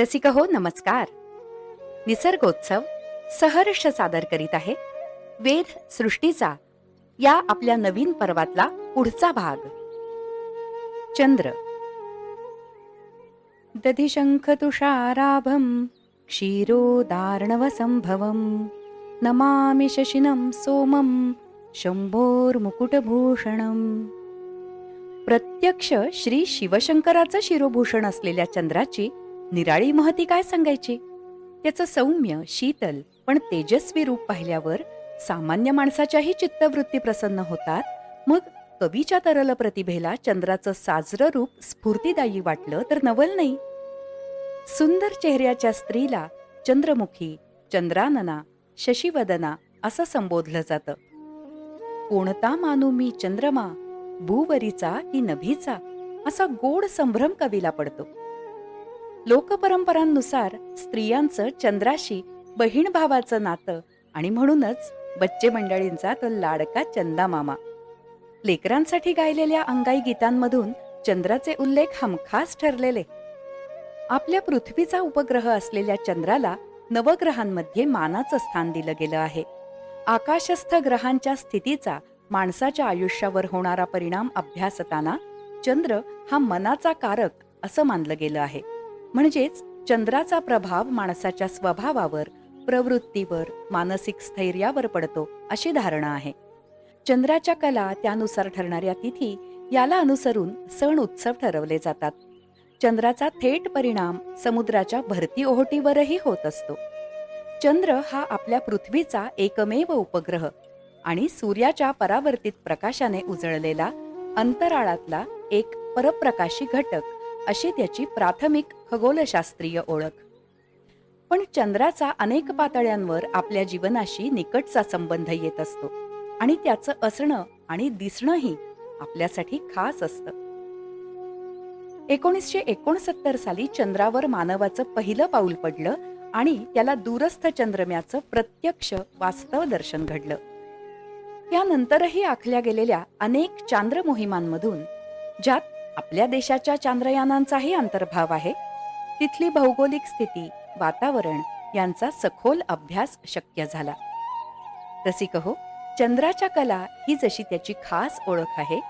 रसिक हो नमस्कार. निसर्गोत्सव सहर्ष सादर करीत आहे वेद सृष्टीचा या आपल्या नवीन पर्वातला पुढचा भाग. चंद्र. दधिशंख तुषाराभम क्षीरोदार्णवसंभवम नमामि शशिनं सोमम शंभोर्मुकुटभूषणम. प्रत्यक्ष श्री शिवशंकराचं शिरोभूषण असलेल्या चंद्राची निराळी महती काय सांगायची? त्याचं सौम्य शीतल पण तेजस्वी रूप पाहिल्यावर सामान्य माणसाच्याही चित्तवृत्ती प्रसन्न होतात. मग कवीच्या तरल प्रतिभेला चंद्राचं साजरं रूप स्फूर्तिदायी वाटलं तर नवल नाही. सुंदर चेहऱ्याच्या स्त्रीला चंद्रमुखी चंद्रानना शशिवदना असं संबोधलं जातं. कोणता मानू मी चंद्रमा? भूवरीचा की नभीचा? असा गोड संभ्रम कवीला पडतो. लोकपरंपरांनुसार स्त्रियांचं चंद्राशी बहीण भावाचं नातं आणि म्हणूनच बच्चे मंडळींचा तो लाडका चंदा मामा लेकरांसाठी गायलेल्या अंगाई गीतांमधून चंद्राचे उल्लेख हमखास ठरलेले. आपल्या पृथ्वीचा उपग्रह असलेल्या चंद्राला नवग्रहांमध्ये मानाचं स्थान दिलं गेलं आहे. आकाशस्थ ग्रहांच्या स्थितीचा माणसाच्या आयुष्यावर होणारा परिणाम अभ्यासताना चंद्र हा मनाचा कारक असं मानलं गेलं आहे. म्हणजेच चंद्राचा प्रभाव माणसाच्या स्वभावावर प्रवृत्तीवर मानसिक स्थैर्यावर पडतो अशी धारणा आहे. चंद्राच्या कला त्यानुसार ठरणाऱ्या तिथी याला अनुसरून सण उत्सव ठरवले जातात. चंद्राचा थेट परिणाम समुद्राच्या भरती ओहोटीवरही होत असतो. चंद्र हा आपल्या पृथ्वीचा एकमेव उपग्रह आणि सूर्याच्या परावर्तित प्रकाशाने उजळलेला अंतराळातला एक परप्रकाशी घटक. अशी त्याची प्राथमिक खगोलशास्त्रीय ओळख. पण चंद्राचा अनेक पातळ्यांवर आपल्या जीवनाशी निकटचा संबंध येत असतो आणि त्याचं असणं आणि दिसणंही आपल्यासाठी खास असतं. एकोणीसशे एकोणसत्तर साली चंद्रावर मानवाचं पहिलं पाऊल पडलं आणि त्याला दूरस्थ चंद्रम्याचं प्रत्यक्ष वास्तव दर्शन घडलं. त्यानंतरही आखल्या गेलेल्या अनेक चांद्र मोहिमांमधून ज्यात आपल्या देशाच्या चांद्रयानांचाही अंतर्भाव आहे. तिथली भौगोलिक स्थिती वातावरण यांचा सखोल अभ्यास शक्य झाला. रसिक हो चंद्राच्या कला ही जशी त्याची खास ओळख आहे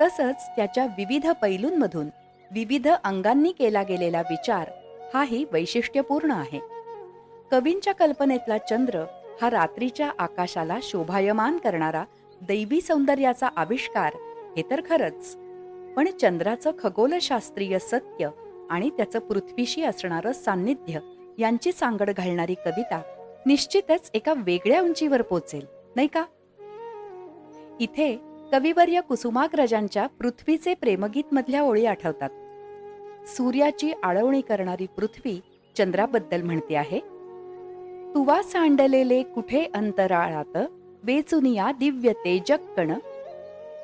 तसंच त्याच्या विविध पैलूंमधून विविध अंगांनी केला गेलेला विचार हाही वैशिष्ट्यपूर्ण आहे. कवींच्या कल्पनेतला चंद्र हा रात्रीच्या आकाशाला शोभायमान करणारा दैवी सौंदर्याचा आविष्कार हे तर खरंच पण चंद्राचं खगोलशास्त्रीय सत्य आणि त्याचं पृथ्वीशी असणारं सान्निध्य यांची सांगड घालणारी कविता निश्चितच एका वेगळ्या उंचीवर पोचेल नाही का? इथे कविवर्य कुसुमाग्रजांच्या पृथ्वीचे प्रेमगीत मधल्या ओळी आठवतात. सूर्याची आळवणी करणारी पृथ्वी चंद्राबद्दल म्हणते आहे तुवा सांडलेले कुठे अंतराळात? वेचुनिया दिव्य तेजक्कण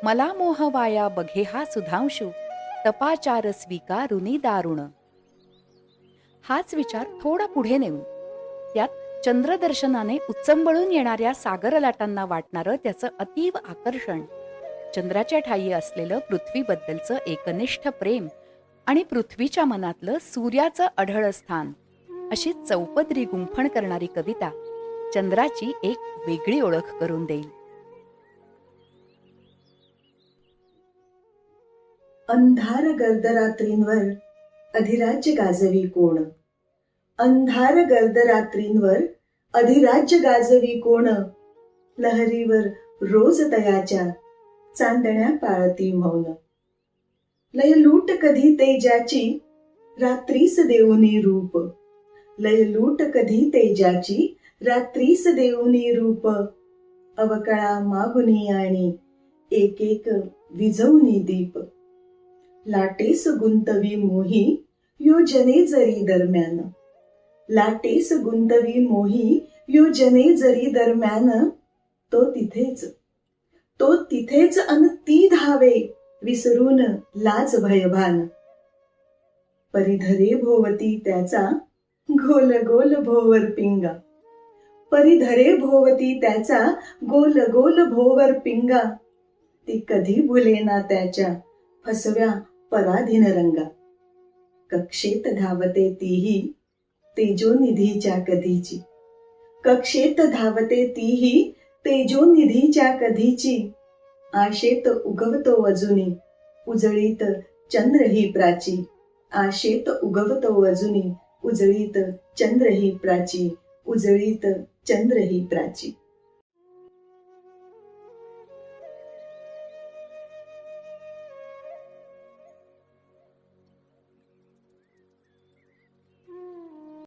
मला मोहवाया बघे हा सुधांशू तपाचार स्वीकारुनी दारुण. हाच विचार थोडा पुढे नेऊन त्यात चंद्रदर्शनाने उच्चंबळून येणाऱ्या सागर लाटांना वाटणारं त्याचं अतीव आकर्षण. चंद्राच्या ठाई असलेलं पृथ्वीबद्दलचं एकनिष्ठ प्रेम आणि पृथ्वीच्या मनातलं सूर्याचं अढळ स्थान अशी चौपदरी गुंफण करणारी कविता चंद्राची एक वेगळी ओळख करून देईल. अंधार गर्दरात्रींवर अधिराज्य गाजवी कोण? अंधार गर्दरात्रींवर अधिराज्य गाजवी कोण? लहरीवर रोज तयाच्या चांदण्या पाळती मौन. लय लूट कधी तेजाची रात्रीस देऊनी रूप. लय लूट कधी तेजाची रात्रीस देऊनी रूप. अवकळा मागुनी आणि एक एक विझवनी दीप. लाटेस गुंतवी मोही योजने जरी दरम्यान. लाटेस गुंतवी मोही योजने जरी दरम्यान. तो तिथेच. तो तिथेच अन ती धावे विसरून लाज भयभान. परिधरे भोवती त्याचा गोल गोल भोवर पिंगा. परिधरे भोवती त्याचा गोल गोल भोवर पिंगा. ती कधी भुलेना त्याच्या फसव्या पराधीन रंगा कक्षेत धावते तीही तेजोनिधीच्या कधीची. कक्षेत धावते तीही तेजोनिधीच्या कधीची. आशेत उगवतो अजुनी उजळीत चंद्र ही प्राची. आशेत उगवतो अजुनी उजळीत चंद्र ही प्राची उजळीत चंद्र ही प्राची.